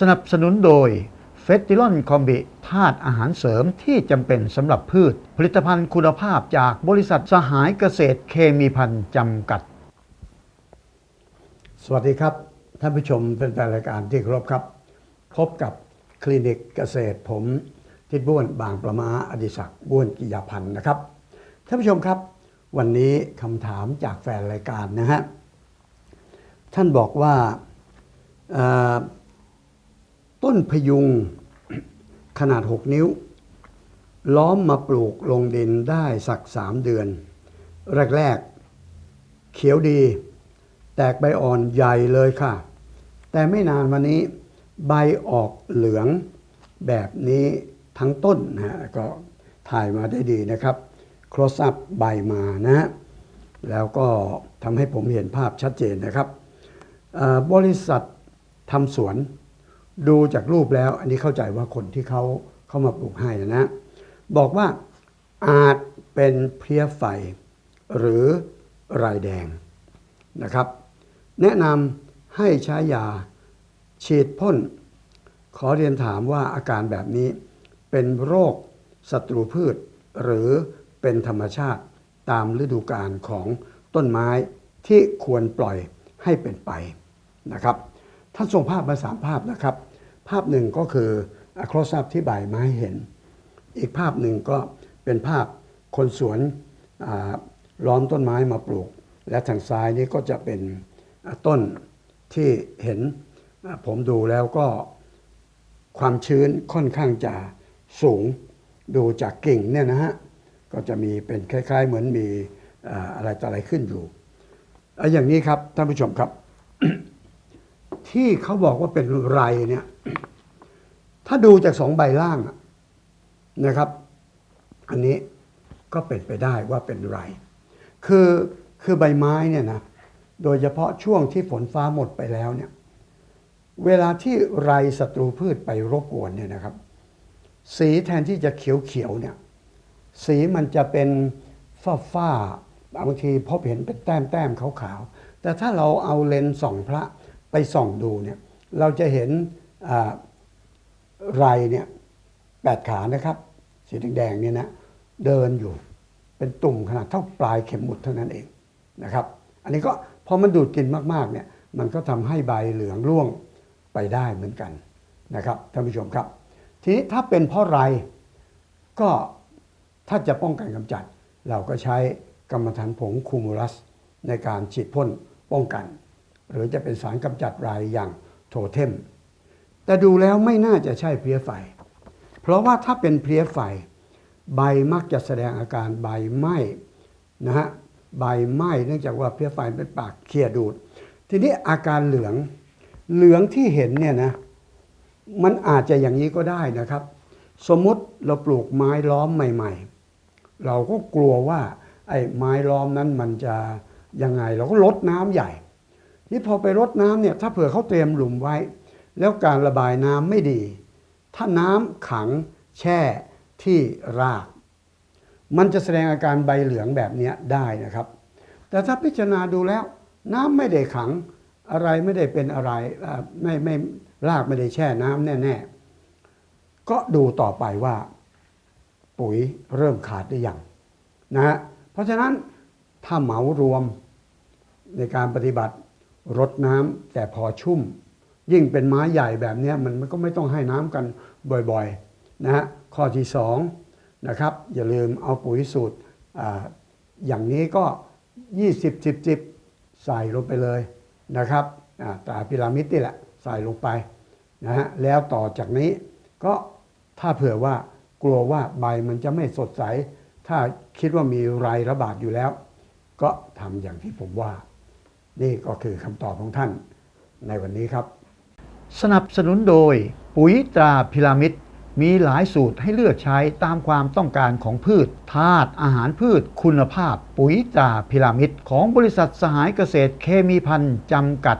สนับสนุนโดยเฟสติลอนคอมบิธาตุอาหารเสริมที่จำเป็นสำหรับพืช ผลิตภัณฑ์คุณภาพจากบริษัทสหายเกษตรเคมีพันธ์จำกัด สวัสดีครับ ท่านผู้ชมเป็นแฟนรายการที่เคารพครับ พบกับคลินิกเกษตรผมทิดบ้วนบางประมาอดิศักดิ์บ้วนกิยาพันธ์นะครับ ท่านผู้ชมครับ วันนี้คำถามจากแฟนรายการนะฮะท่านบอกว่าเอ่อ ต้นพยุงขนาด 6 นิ้ว ล้อมมาปลูกลงดินได้สัก3เดือน แรกๆ เขียวดี แตกใบอ่อนใหญ่เลยค่ะ แต่ไม่นานวันนี้ใบออกเหลืองแบบนี้ทั้งต้นนะฮะก็ถ่ายมาได้ดีนะครับ close up ใบมานะ แล้วก็ทำให้ผมเห็นภาพชัดเจนนะครับ บริษัททำสวน ดูจากรูปแล้ว อันนี้เข้าใจว่าคนที่เขาเข้ามาปลูกให้นะ บอกว่าอาจเป็นเพลี้ยไฟหรือรายแดงนะครับ แนะนำให้ใช้ยาฉีดพ่น ขอเรียนถามว่าอาการแบบนี้เป็นโรคศัตรูพืช หรือเป็นธรรมชาติตามฤดูกาลของต้นไม้ที่ควรปล่อยให้เป็นไปนะครับ ท่านส่งภาพมาสามภาพนะครับ ภาพหนึ่งก็คือโครซับที่ใบไม้เห็น อีกภาพหนึ่งก็เป็นภาพคนสวนล้อมต้นไม้มาปลูก และทางซ้ายนี้ก็จะเป็นต้นที่เห็นผมดูแล้วก็ความชื้นค่อนข้างจะสูงดูจากกิ่งเนี่ยนะฮะก็จะมีเป็นคล้าย ๆ เหมือนมีอะไรต่ออะไรขึ้นอยู่เอาอย่างนี้ครับท่านผู้ชมครับ ที่เขาบอกว่าเป็นไรเนี่ย ถ้าดูจากสองใบล่างนะครับ อันนี้ก็เป็นไปได้ว่าเป็นไร คือคือใบไม้เนี่ยนะ โดยเฉพาะช่วงที่ฝนฟ้าหมดไปแล้วเนี่ย เวลาที่ไรศัตรูพืชไปรบกวนเนี่ยนะครับ สีแทนที่จะเขียวๆเนี่ย สีมันจะเป็นฝ้าฝ้าบางทีพบเห็นเป็นแต้มแต้มขาวๆ แต่ถ้าเราเอาเลนส์ส่องพระ ไปส่องดูเนี่ยเราจะเห็นไรเนี่ยแปดขานะครับ สีแดงๆเนี่ยนะเดินอยู่เป็นตุ่มขนาดเท่าปลายเข็มหมุดเท่านั้นเองนะครับ อันนี้ก็พอมันดูดกลินมากๆเนี่ยมันก็ทำให้ใบเหลืองร่วงไปได้เหมือนกันนะครับท่านผู้ชมครับ ทีนี้ถ้าเป็นเพราะไรก็ถ้าจะป้องกันกำจัด เราก็ใช้กรรมฐานผงคูมูลัสในการฉีดพ่นป้องกัน หรือจะเป็นสารกำจัดไรอย่างโทเทม แต่ดูแล้วไม่น่าจะใช่เพลี้ยไฟ เพราะว่าถ้าเป็นเพลี้ยไฟ ใบมักจะแสดงอาการใบไหม้นะฮะใบไหม้เนื่องจากว่าเพลี้ยไฟเป็นปากเคลียดูด ทีนี้อาการเหลืองเหลืองที่เห็นเนี่ยนะมันอาจจะอย่างนี้ก็ได้นะครับ สมมติเราปลูกไม้ล้อมใหม่ ๆ เราก็กลัวว่าไอ้ไม้ล้อมนั้นมันจะยังไง เราก็ลดน้ำใหญ่ นี่พอไปรดน้ำเนี่ยถ้าเผื่อเขาเตรียมหลุมไว้ แล้วการระบายน้ำไม่ดี ถ้าน้ำขังแช่ที่ราก มันจะแสดงอาการใบเหลืองแบบนี้ได้นะครับ แต่ถ้าพิจารณาดูแล้วน้ำไม่ได้ขังอะไรไม่ได้เป็นอะไรไม่ไม่รากไม่ได้แช่น้ำแน่ๆ ก็ดูต่อไปว่า ปุ๋ยเริ่มขาดหรือยังนะฮะเพราะฉะนั้นถ้าเหมารวมในการปฏิบัติ รดน้ำแต่พอชุ่ม ยิ่งเป็นไม้ใหญ่แบบนี้มันก็ไม่ต้องให้น้ำกันบ่อยๆนะฮะข้อที่สองนะครับอย่าลืมเอาปุ๋ยสูตรออย่างนี้ก็ 20 10 10 ใส่ลงไปเลยนะครับตาพิรามิดนี่แหละใส่ลงไปนะฮะแล้วต่อจากนี้ก็ถ้าเผื่อว่ากลัวว่าใบมันจะไม่สดใส ถ้าคิดว่ามีไรระบาดอยู่แล้ว ก็ทำอย่างที่ผมว่า นี่ก็คือคำตอบของท่านในวันนี้ครับ สนับสนุนโดย ปุ๋ยตราพิรามิดมีหลายสูตรให้เลือกใช้ตามความต้องการของพืชธาตุอาหารพืช คุณภาพ ปุ๋ยตราพิรามิดของบริษัทสหายเกษตรเคมีพันธ์จำกัด